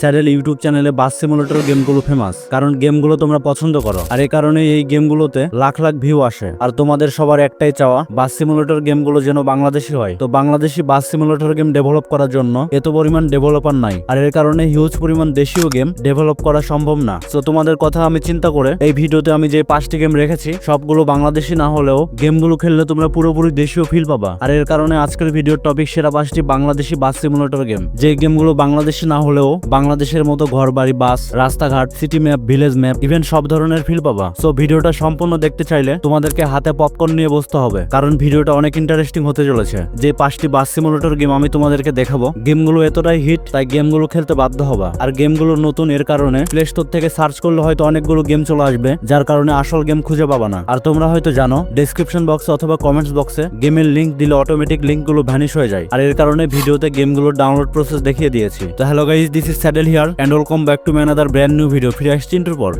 Saddle YouTube চ্যানেলে বাস simulator গেমগুলো famous কারণ গেমগুলো তোমরা পছন্দ করো। আর এই কারণে এই গেমগুলোতে লাখ লাখ ভিউ আসে। আর তোমাদের সবার একটাই চাওয়া, বাস সিমুলেটর গেমগুলো যেন বাংলাদেশি হয়। তো Bangladeshi bus simulator game develop করার জন্য এত পরিমাণ ডেভেলপার নাই। আর এর কারণে হিউজ পরিমাণ দেশীয় গেম ডেভেলপ করা সম্ভব না। তো তোমাদের কথা আমি চিন্তা করে এই ভিডিওতে আমি যে পাঁচটি গেম রেখেছি, সবগুলো বাংলাদেশি না হলেও গেমগুলো খেললে তোমরা পুরোপুরি দেশীয় ফিল পাবা। আর এর কারণে আজকের ভিডিওর টপিক সেরা পাঁচটি বাংলাদেশি বাস সিমুলেটর গেম যে গেমগুলো বাংলাদেশি না হলেও বাংলাদেশের মতো ঘর বাড়ি বাস, রাস্তাঘাট city map village map even সব ধরনের ফিল পাবা। সো ভিডিওটা সম্পূর্ণ দেখতে চাইলে তোমাদেরকে হাতে পপকর্ন নিয়ে বসতে হবে, কারণ ভিডিওটা অনেক ইন্টারেস্টিং হতে চলেছে। যে পাঁচটি বাস সিমুলেটর গেম আমি তোমাদেরকে দেখাবো গেমগুলো এতটাই হিট তাই গেমগুলো খেলতে বাধ্য হবা। আর গেমগুলো নতুন, এর কারণে প্লে স্টোর থেকে সার্চ করলে হয়তো অনেকগুলো গেম চলে আসবে, যার কারণে আসল গেম খুঁজে পাবা না। আর তোমরা হয়তো জানো ডেসক্রিপশন বক্সে অথবা কমেন্টস বক্সে গেমের লিংক দিলে অটোমেটিক লিঙ্কগুলো ভ্যানিশ হয়ে যায়। আর এর কারণে ভিডিওতে গেমগুলোর ডাউনলোড প্রসেস দেখিয়ে দিয়েছি। তো hello guys this is here and welcome back to another brand new video ফিরে আসছি ইন্টুর পর।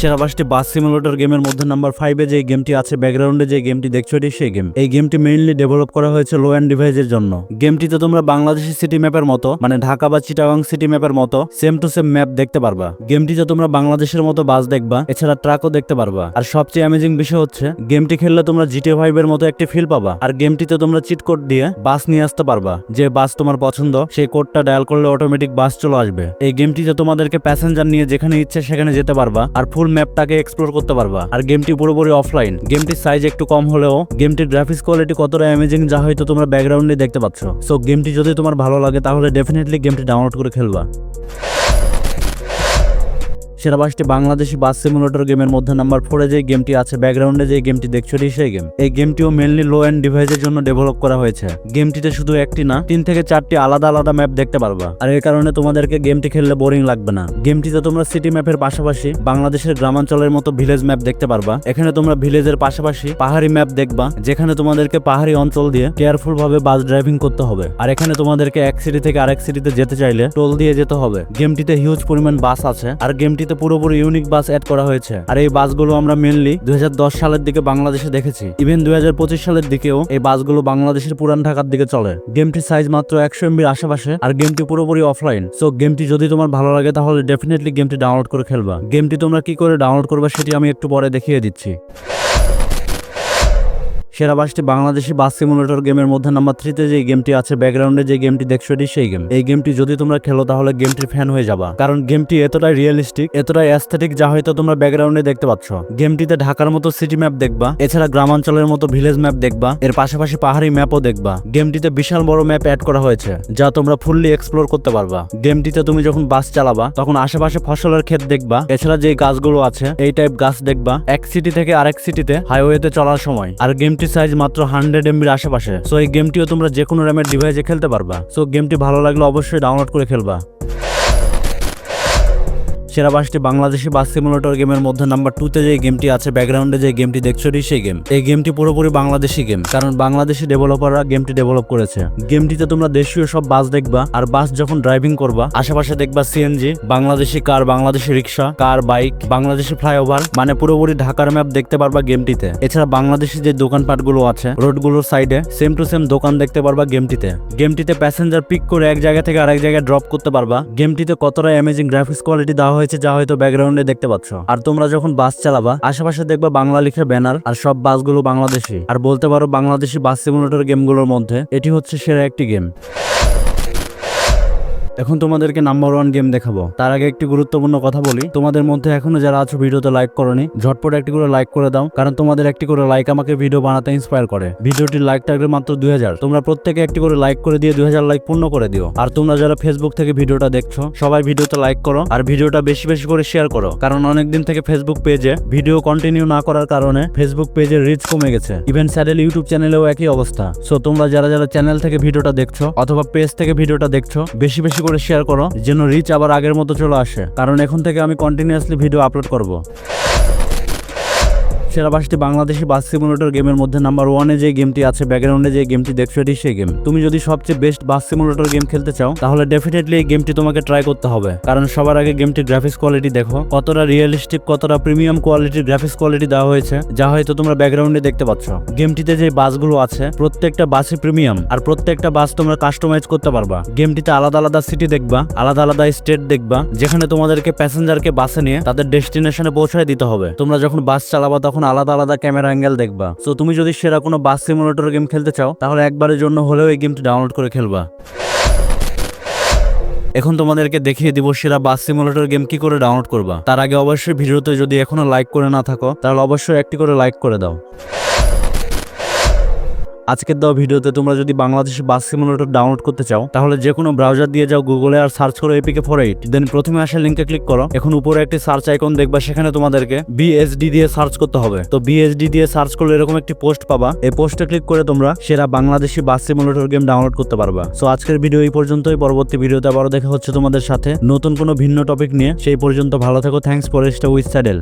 সেরা পাঁচটি বাস সিমুলেটর গেমের মধ্যে নাম্বার ফাইভে যে গেমটি আছে ব্যাকগ্রাউন্ডে যে গেমটি দেখছ এটি সেই গেম। এই গেমটি মেইনলি ডেভেলপ করা হয়েছে লো অ্যান্ড ডিভাইসের জন্য। গেমটিতে তোমরা বাংলাদেশি সিটি ম্যাপের মতো মানে ঢাকা বা চিটাগাং সিটি ম্যাপের মতো সেম টু সেম ম্যাপ দেখতে পারবা। গেমটিতে তোমরা বাংলাদেশের মতো বাস দেখবা, এছাড়া ট্রাকও দেখতে পারবা। আর সবচেয়ে অ্যামেজিং বিষয় হচ্ছে, গেমটি খেললে তোমরা জিটে ফাইভের মতো একটি ফিল পাবা। আর গেমটিতে তোমরা চিট কোড দিয়ে বাস নিয়ে আসতে পারবা। যে বাস তোমার পছন্দ, সেই কোডটা ডায়াল করলে অটোমেটিক বাস চলে আসবে। এই গেমটিতে তোমাদেরকে প্যাসেঞ্জার নিয়ে যেখানে ইচ্ছে সেখানে যেতে পারবা। আর ফুল ম্যাপটাকে এক্সপ্লোর করতে পারবা। আর গেমটি পুরোপুরি অফলাইন গেমটির সাইজ একটু কম হলেও গেমটির গ্রাফিক্স কোয়ালিটি কতটা অ্যামেজিং যা হয়তো তোমরা ব্যাকগ্রাউন্ডে দেখতে পাচ্ছ। সো গেমটি যদি তোমার ভালো লাগে, তাহলে ডেফিনেটলি গেমটি ডাউনলোড করে খেলবা। পাঁচটি বাংলাদেশি বাস সিমুলেটর গেমের মধ্যে নাম্বার ফোরে যে গেমটি আছে ব্যাকগ্রাউন্ডে যে গেমটি দেখছ সেই গেম। এই গেমটিও মেনলি লো এন্ড ডিভাইসের জন্য ডেভেলপ করা হয়েছে। গেমটিতে শুধু একটি না, তিন থেকে চারটি আলাদা আলাদা ম্যাপ দেখতে পারবা। আর এই কারণে তোমাদেরকে গেমটি খেললে বোরিং লাগবে না। গেমটিতে তোমরা সিটি ম্যাপের পাশাপাশি বাংলাদেশের গ্রামাঞ্চলের মতো ভিলেজ ম্যাপ দেখতে পারবা। এখানে তোমরা ভিলেজের পাশাপাশি পাহাড়ি ম্যাপ দেখবা, যেখানে তোমাদেরকে পাহাড়ি অঞ্চল দিয়ে কেয়ারফুল ভাবে বাস ড্রাইভিং করতে হবে। আর এখানে তোমাদেরকে এক সিটি থেকে আরেক সিটিতে যেতে চাইলে টোল দিয়ে যেতে হবে। গেমটিতে হিউজ পরিমাণ বাস আছে। আর গেমটিতে পুরোপুরি ইউনিক বাস অ্যাড করা হয়েছে। আর এই বাসগুলো আমরা মেনলি দুই সালের দিকে বাংলাদেশে দেখেছি। ইভেন দুই হাজার পঁচিশ সালের দিকেও এই বাসগুলো বাংলাদেশের পুরান ঢাকার দিকে চলে। গেমটির সাইজ মাত্র একশো এমবির আশেপাশে আর গেমটি পুরোপুরি অফলাইন সো গেমটি যদি তোমার ভালো লাগে তাহলে ডেফিনেটলি গেমটি ডাউনলোড করে খেলবা। গেমটি তোমরা কি করে ডাউনলোড করবা সেটি আমি একটু পরে দেখিয়ে দিচ্ছি। সেরা বাসটি বাংলাদেশি বাস সিমুলেটর গেমের মধ্যে নাম্বার থ্রিতে যে গেমটি আছে ব্যাকগ্রাউন্ডে যে গেমটি দেখছ এটি সেই গেম। এই গেমটি যদি তোমরা খেলো, তাহলে গেমটির ফ্যান হয়ে যাবা। কারণ গেমটি এতটাই রিয়েলিস্টিক এতটাই অ্যাস্থেটিক যা হয়তো তোমরা ব্যাকগ্রাউন্ডে দেখতে পাচ্ছ। গেমটিতে ঢাকার মতো সিটি ম্যাপ দেখবা, এছাড়া গ্রামাঞ্চলের মতো ভিলেজ ম্যাপ দেখবা, এর পাশাপাশি পাহাড়ি ম্যাপও দেখবা। গেমটিতে বিশাল বড় ম্যাপ অ্যাড করা হয়েছে, যা তোমরা ফুললি এক্সপ্লোর করতে পারবা। গেমটিতে তুমি যখন বাস চালাবা, তখন আশেপাশে ফসলের ক্ষেত দেখবা, এছাড়া যে গাছগুলো আছে, এই টাইপ গাছ দেখবা, এক সিটি থেকে আরেক সিটিতে হাইওয়েতে চলার সময়। আর গেমটির সাইজ মাত্র হান্ড্রেড এমবির আশেপাশে। সো এই গেমটিও তোমরা যে কোনো র্যামের ডিভাইসে খেলতে পারবা। সো গেমটি ভালো লাগলে অবশ্যই ডাউনলোড করে খেলবা। সেরা বাসটি বাংলাদেশি বাস সিমুলেটর গেমের মধ্যে নাম্বার টুতে যে গেমটি আছে ব্যাকগ্রাউন্ডে যে গেমটি দেখছ সেই গেম। এই গেমটি পুরোপুরি বাংলাদেশি গেম, কারণ বাংলাদেশি ডেভেলপাররা গেমটি ডেভেলপ করেছে। গেমটিতে তোমরা দেশীয় সব বাস দেখবা, আর বাস যখন ড্রাইভিং করবা, আশেপাশে দেখবা CNG Bangladeshi car Bangladeshi rickshaw car bike Bangladeshi flyover মানে পুরোপুরি ঢাকার ম্যাপ দেখতে পারবা গেমটিতে। এছাড়া বাংলাদেশি যে দোকানপাটগুলো আছে রোডগুলোর সাইডে সেম টু সেম দোকান দেখতে পারবা গেমটিতে। গেমটিতে প্যাসেঞ্জার পিক করে এক জায়গা থেকে আরেক জায়গায় ড্রপ করতে পারবা। গেমটিতে কতটা অ্যামেজিং গ্রাফিক্স কোয়ালিটি দেওয়া হয়েছে যা হয়তো ব্যাকগ্রাউন্ডে দেখতে পাচ্ছ। আর তোমরা যখন বাস চালাবা, আশেপাশে দেখবা বাংলা লিখে ব্যানার আর সব বাসগুলো বাংলাদেশি। আর বলতে পারো বাংলাদেশি বাস সিমুলেটর গেমগুলোর মধ্যে এটি হচ্ছে সেরা একটি গেম এখন তোমাদেরকে নাম্বার ওয়ান গেম দেখাবো। তার আগে একটি গুরুত্বপূর্ণ কথা বলি। তোমাদের মধ্যে এখনও যারা আছো ভিডিওতে লাইক করনি, ঝটপট একটি করে লাইক করে দাও, কারণ তোমাদের একটি করে লাইক আমাকে ভিডিও বানাতে ইন্সপায়ার করে। ভিডিওটির লাইক টার্গেট মাত্র দুই হাজার। তোমরা প্রত্যেকে একটি করে লাইক করে দিয়ে দুই হাজার লাইক পূর্ণ করে দিও। আর তোমরা যারা ফেসবুক থেকে ভিডিওটা দেখছ, সবাই ভিডিওতে লাইক করো, আর ভিডিওটা বেশি বেশি করে শেয়ার করো। কারণ অনেকদিন থেকে ফেসবুক পেজে ভিডিও কন্টিনিউ না করার কারণে ফেসবুক পেজের রিচ কমে গেছে। ইভেন স্যাডেল ইউটিউব চ্যানেলেও একই অবস্থা। সো তোমরা যারা যারা চ্যানেল থেকে ভিডিওটা দেখছ, অথবা পেজ থেকে ভিডিওটা দেখছ, বেশি বেশি করে শেয়ার করো, যেন রিচ আবার আগের মতো চলে আসে। কারণ এখন থেকে আমি কন্টিনিউয়াসলি ভিডিও আপলোড করব। সেরা পাঁচটি বাংলাদেশি বাস সিমুলেটর গেমের মধ্যে নাম্বার ওয়ানে যে গেমটি আছে ব্যাকগ্রাউন্ডে যে গেমটি দেখছ, এটি সেই গেম। তুমি যদি সবচেয়ে বেস্ট বাস সিমুলেটর গেম খেলতে চাও, তাহলে ডেফিনেটলি এই গেমটি তোমাকে ট্রাই করতে হবে। কারণ সবার আগে গেমটির গ্রাফিক্স কোয়ালিটি দেখো। কতটা রিয়েলিস্টিক কতটা প্রিমিয়াম কোয়ালিটির গ্রাফিক্স কোয়ালিটি দেওয়া হয়েছে, যা হয়তো তোমরা ব্যাকগ্রাউন্ডে দেখতে পাচ্ছ। গেমটিতে যে বাসগুলো আছে, প্রত্যেকটা বাসই প্রিমিয়াম আর প্রত্যেকটা বাস তোমরা কাস্টমাইজ করতে পারবা। গেমটিতে আলাদা আলাদা সিটি দেখবা, আলাদা আলাদা স্টেট দেখবা, যেখানে তোমাদেরকে প্যাসেঞ্জারকে বাসে নিয়ে তাদের ডেস্টিনেশনে পৌঁছায় দিতে হবে। তোমরা যখন বাস চালাবা, তখন আলাদা আলাদা ক্যামেরা অ্যাঙ্গেল দেখবা। সো তুমি যদি সেরা কোনো বাস সিমুলেটর গেম খেলতে চাও, তাহলে একবারের জন্য হলেও এই গেমটি ডাউনলোড করে খেলবা। এখন তোমাদেরকে দেখিয়ে দিব সেরা বাস সিমুলেটর গেম কি করে ডাউনলোড করবা। তার আগে অবশ্যই ভিডিওতে যদি এখনও লাইক করে না থাকো, তাহলে অবশ্যই একটি করে লাইক করে দাও। আজকের দেওয়া ভিডিওতে তোমরা যদি বাংলাদেশি বাস সিমুলেটর ডাউনলোড করতে চাও, তাহলে যে কোনো ব্রাউজার দিয়ে যাও গুগলে আর সার্চ করো এপিকে ফর এইট দেন প্রথমে আসা লিঙ্কে ক্লিক করো। এখন উপরে একটি সার্চ আইকন দেখবা, সেখানে তোমাদেরকে বিএসডি দিয়ে সার্চ করতে হবে। তো বিএসডি দিয়ে সার্চ করলে এরকম একটি পোস্ট পাবা। এই পোস্টে ক্লিক করে তোমরা সেরা Bangladeshi bus simulator game download করতে পারবা। সো আজকের ভিডিও এই পর্যন্তই। পরবর্তী ভিডিওতে আবারও দেখা হচ্ছে তোমাদের সাথে। নতুন কোনো ভিন্ন টপিক নিয়ে, সেই পর্যন্ত ভালো থেকো। Thanks for with saddle